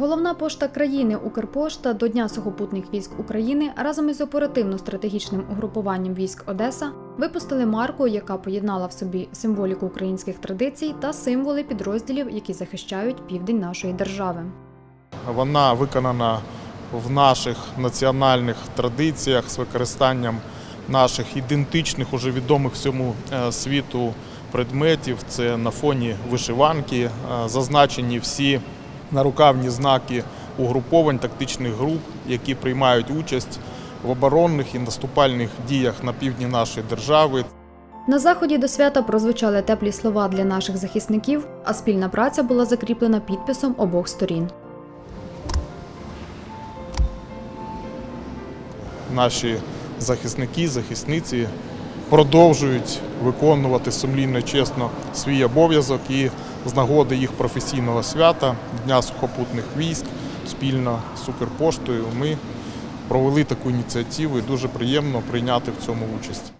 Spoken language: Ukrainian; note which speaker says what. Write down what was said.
Speaker 1: Головна пошта країни Укрпошта до Дня сухопутних військ України разом із оперативно-стратегічним угрупуванням військ Одеса випустили марку, яка поєднала в собі символіку українських традицій та символи підрозділів, які захищають південь нашої держави.
Speaker 2: Вона виконана в наших національних традиціях з використанням наших ідентичних, уже відомих всьому е, світу предметів. Це на фоні вишиванки, е, зазначені всі нарукавні знаки угруповань тактичних груп, які приймають участь в оборонних і наступальних діях на півдні нашої держави.
Speaker 1: На заході до свята прозвучали теплі слова для наших захисників, а спільна праця була закріплена підписом обох сторін.
Speaker 2: наші захисники, захисниці продовжують виконувати сумлінно чесно свій обов'язок і з нагоди їх професійного свята Дня сухопутних військ спільно з Укрпоштою ми провели таку ініціативу і дуже приємно прийняти в цьому участь.